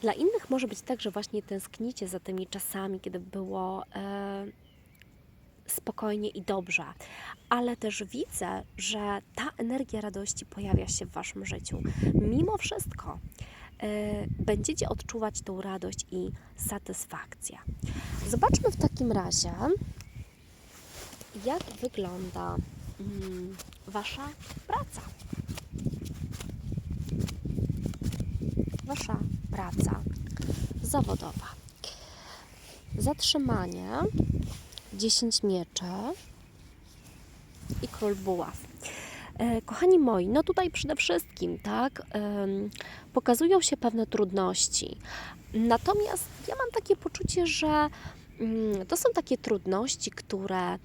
Dla innych może być tak, że właśnie tęsknicie za tymi czasami, kiedy było e, spokojnie i dobrze, ale też widzę, że ta energia radości pojawia się w Waszym życiu. Mimo wszystko e, będziecie odczuwać tą radość i satysfakcję. Zobaczmy w takim razie, jak wygląda mm, Wasza praca. Wasza praca zawodowa. Zatrzymanie, 10 mieczy i król buław. E, Kochani moi, no tutaj przede wszystkim, tak, pokazują się pewne trudności. Natomiast ja mam takie poczucie, że mm, to są takie trudności, które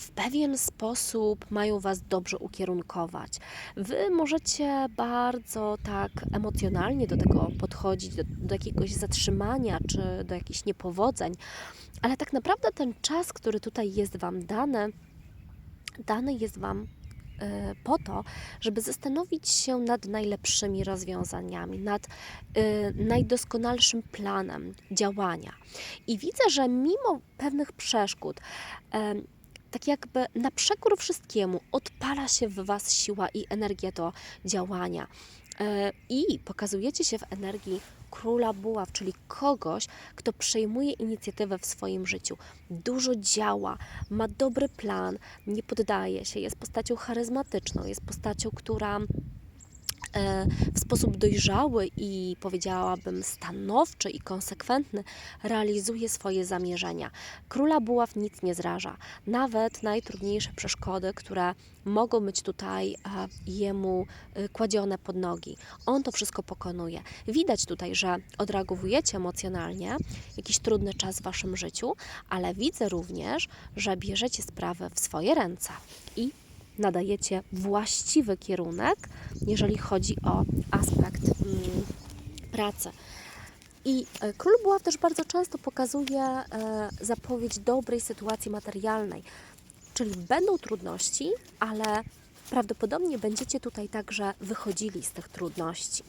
w pewien sposób mają Was dobrze ukierunkować. Wy możecie bardzo tak emocjonalnie do tego podchodzić, do, do jakiegoś zatrzymania czy do jakichś niepowodzeń, ale tak naprawdę ten czas, który tutaj jest Wam dany, dany jest Wam e, po to, żeby zastanowić się nad najlepszymi rozwiązaniami, nad e, najdoskonalszym planem działania. I widzę, że mimo pewnych przeszkód, e, tak jakby na przekór wszystkiemu odpala się w Was siła i energia do działania. E, I pokazujecie się w energii króla buław, czyli kogoś, kto przejmuje inicjatywę w swoim życiu. Dużo działa, ma dobry plan, nie poddaje się, jest postacią charyzmatyczną, jest postacią, która w sposób dojrzały i powiedziałabym stanowczy i konsekwentny realizuje swoje zamierzenia. Króla buław nic nie zraża, nawet najtrudniejsze przeszkody, które mogą być tutaj e, jemu e, kładzione pod nogi. On to wszystko pokonuje. Widać tutaj, że odreagowujecie emocjonalnie jakiś trudny czas w waszym życiu, ale widzę również, że bierzecie sprawę w swoje ręce i nadajecie właściwy kierunek, jeżeli chodzi o aspekt mm, pracy. I e, król buław też bardzo często pokazuje e, zapowiedź dobrej sytuacji materialnej, czyli będą trudności, ale prawdopodobnie będziecie tutaj także wychodzili z tych trudności.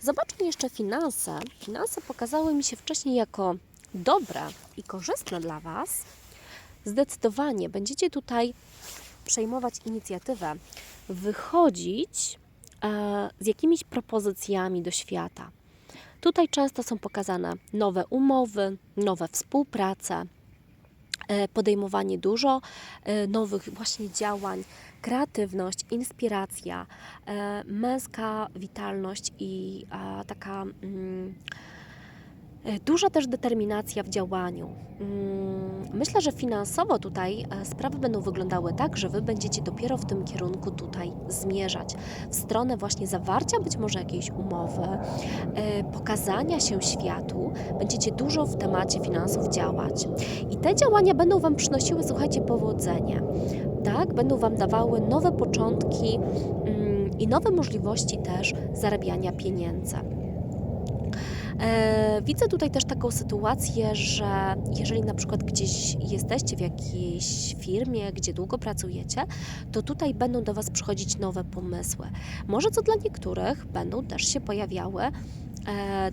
Zobaczmy jeszcze finanse. Finanse pokazały mi się wcześniej jako dobre i korzystne dla Was. Zdecydowanie będziecie tutaj przejmować inicjatywę, wychodzić e, z jakimiś propozycjami do świata. Tutaj często są pokazane nowe umowy, nowe współprace, e, podejmowanie dużo e, nowych właśnie działań, kreatywność, inspiracja, męska witalność i taka mm, duża też determinacja w działaniu. Mm, Myślę, że finansowo tutaj e, sprawy będą wyglądały tak, że Wy będziecie dopiero w tym kierunku tutaj zmierzać. W stronę właśnie zawarcia być może jakiejś umowy, e, pokazania się światu. Będziecie dużo w temacie finansów działać. I te działania będą Wam przynosiły, słuchajcie, powodzenie. Tak? Będą Wam dawały nowe początki mm, i nowe możliwości też zarabiania pieniędzy. E, Widzę tutaj też taką sytuację, że jeżeli na przykład gdzieś jesteście w jakiejś firmie, gdzie długo pracujecie, to tutaj będą do Was przychodzić nowe pomysły. Może co dla niektórych będą też się pojawiały e,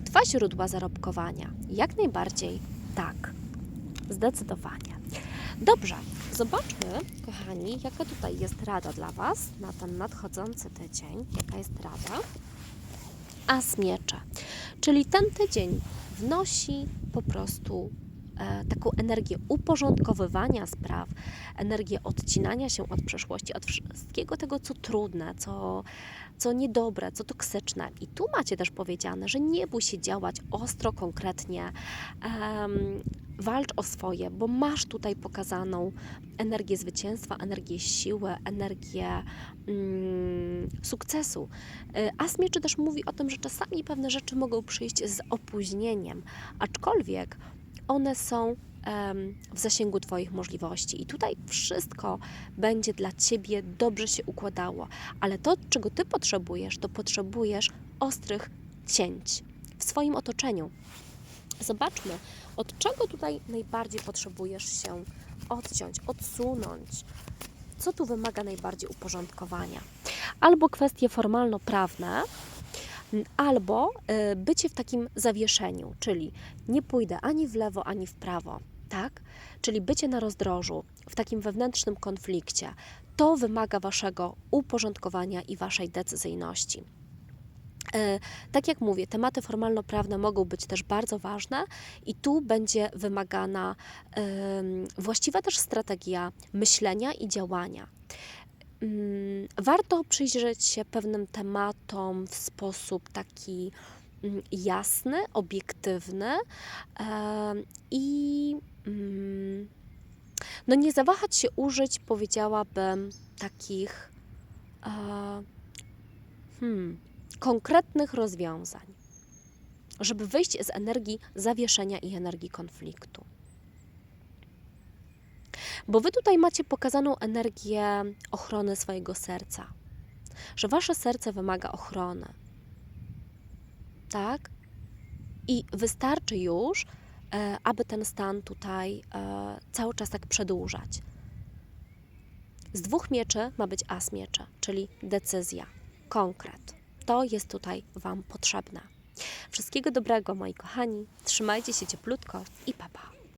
dwa źródła zarobkowania. Jak najbardziej tak, zdecydowanie. Dobrze, zobaczmy, kochani, jaka tutaj jest rada dla Was na ten nadchodzący tydzień. Jaka jest rada? As miecze. Czyli ten tydzień wnosi po prostu taką energię uporządkowywania spraw, energię odcinania się od przeszłości, od wszystkiego tego, co trudne, co, co niedobre, co toksyczne. I tu macie też powiedziane, że nie bój się działać ostro, konkretnie. Em, walcz o swoje, bo masz tutaj pokazaną energię zwycięstwa, energię siły, energię mm, sukcesu. Y, As mieczy też mówi o tym, że czasami pewne rzeczy mogą przyjść z opóźnieniem, aczkolwiek one są w zasięgu Twoich możliwości. I tutaj wszystko będzie dla Ciebie dobrze się układało. Ale to, czego Ty potrzebujesz, to potrzebujesz ostrych cięć w swoim otoczeniu. Zobaczmy, od czego tutaj najbardziej potrzebujesz się odciąć, odsunąć. Co tu wymaga najbardziej uporządkowania? Albo kwestie formalno-prawne, Albo y, bycie w takim zawieszeniu, czyli nie pójdę ani w lewo, ani w prawo, tak? Czyli bycie na rozdrożu, w takim wewnętrznym konflikcie, to wymaga waszego uporządkowania i waszej decyzyjności. E, Tak jak mówię, tematy formalno-prawne mogą być też bardzo ważne i tu będzie wymagana właściwa też strategia myślenia i działania. Mm, Warto przyjrzeć się pewnym tematom w sposób taki mm, jasny, obiektywny i mm, no nie zawahać się użyć, powiedziałabym, takich e, hmm, konkretnych rozwiązań, żeby wyjść z energii zawieszenia i energii konfliktu. Bo wy tutaj macie pokazaną energię ochrony swojego serca, że wasze serce wymaga ochrony. Tak? I wystarczy już, e, aby ten stan tutaj e, cały czas tak przedłużać. Z dwóch mieczy ma być as mieczy, czyli decyzja, konkret. To jest tutaj Wam potrzebne. Wszystkiego dobrego, moi kochani. Trzymajcie się cieplutko i papa. Pa.